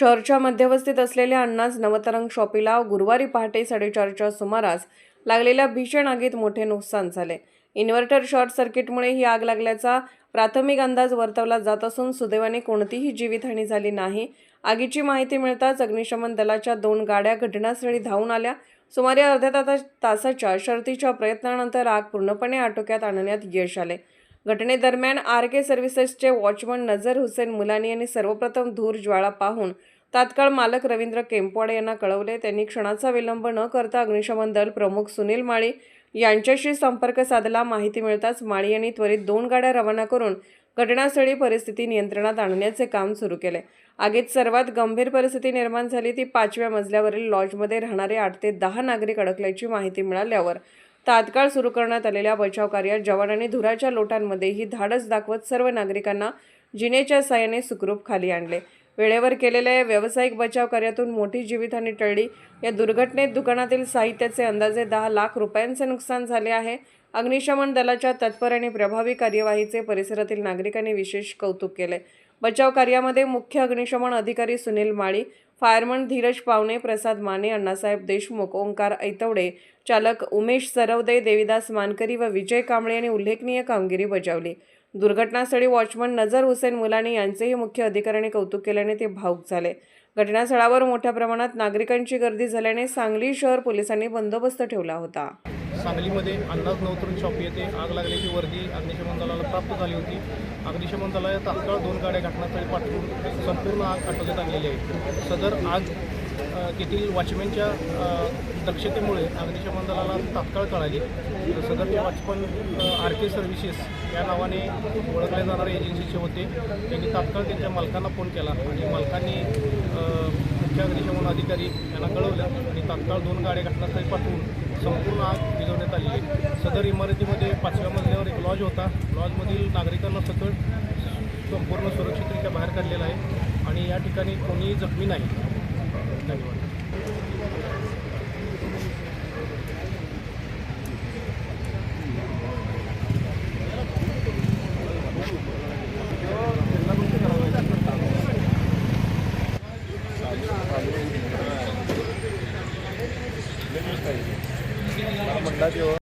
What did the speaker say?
शहरच्या मध्यवस्थेत असलेल्या अण्णाज नवतरंग शॉपीला गुरुवारी पहाटे साडेचारच्या सुमारास लागलेल्या भीषण आगीत मोठे नुकसान झाले. इन्व्हर्टर शॉर्ट सर्किटमुळे ही आग लागल्याचा प्राथमिक अंदाज वर्तवला जात असून सुदैवाने कोणतीही जीवितहानी झाली नाही. आगीची माहिती मिळताच अग्निशमन दलाच्या दोन गाड्या घटनास्थळी धावून आल्या. सुमारे अर्ध्या तासाच्या शर्तीच्या प्रयत्नानंतर आग पूर्णपणे आटोक्यात आणण्यात यश आले. घटनेदरम्यान आर के सर्व्हिसेसचे वॉचमन नजर हुसेन मुलानी यांनी सर्वप्रथम धूर ज्वाळा पाहून तात्काळ मालक रवींद्र केंपवाडे यांना कळवले. त्यांनी क्षणाचा विलंब न करता अग्निशमन दल प्रमुख सुनील माळी यांच्याशी संपर्क साधला. माहिती मिळताच माळी यांनी त्वरित दोन गाड्या रवाना करून घटनास्थळी परिस्थिती नियंत्रणात आणण्याचे काम सुरू केले. आगीत सर्वात गंभीर परिस्थिती निर्माण झाली ती पाचव्या मजल्यावरील लॉजमध्ये राहणारे आठ ते दहा नागरिक अडकल्याची माहिती मिळाल्यावर तात्काळ सुरू करण्यात आलेल्या बचाव कार्यात जवानांनी धुराच्या लोटांमध्येही धाडस दाखवत सर्व नागरिकांना जिनेच्या साहाय्याने सुखरूप खाली आणले. वेळेवर केलेल्या या व्यावसायिक बचाव कार्यातून मोठी जीवितहानी टळली. या दुर्घटनेत दुकानातील साहित्याचे अंदाजे दहा लाख रुपयांचे नुकसान झाले आहे. अग्निशमन दलाच्या तत्पर आणि प्रभावी कार्यवाहीचे परिसरातील नागरिकांनी विशेष कौतुक केले. बचाव कार्यामध्ये मुख्य अग्निशमन अधिकारी सुनील माळी फायरमन धीरज पावणे प्रसाद माने अण्णासाहेब देशमुख ओंकार ऐतवडे चालक उमेश सरवदे देविदास मानकरी व विजय कांबळे यांनी उल्लेखनीय कामगिरी बजावली. दुर्घटनास्थळी वॉचमन नजर हुसेन मुलानी यांचेही मुख्य अधिकाऱ्याने कौतुक केल्याने ते भाऊक झाले. घटनास्थळावर मोठ्या प्रमाणात नागरिकांची गर्दी झाल्याने सांगली शहर पोलिसांनी बंदोबस्त ठेवला होता. सांगलीमध्ये अंदाज नवतरून शॉप येथे आग लागल्याची वर्दी अग्निशमन दलाला प्राप्त झाली होती. अग्निशमन दलाला तात्काळ दोन गाड्या घटनास्थळी पाठवून संपूर्ण आग आटोक्यात आणलेली आहे. सदर आग तेथील वॉचमॅनच्या दक्षतेमुळे अग्निशमन दलाला तात्काळ कळाली. तर सदरचे वॉचमन आर के सर्व्हिसेस या नावाने ओळखले जाणारे एजन्सीचे होते. त्यांनी तात्काळ त्यांच्या मालकांना फोन केला आणि मालकांनी मुख्य अग्निशमन अधिकारी यांना कळवलं आणि तात्काळ दोन गाड्या घटनास्थळी पाठवून संपूर्ण आग विझवण्यात आली आहे. सदर इमारतीमध्ये पाचव्या मजल्यावर एक लॉज होता. लॉजमधील नागरिकांना सकळ संपूर्ण सुरक्षितरित्या बाहेर काढलेला आहे आणि या ठिकाणी कोणीही जखमी नाही. धन्यवाद. secundario.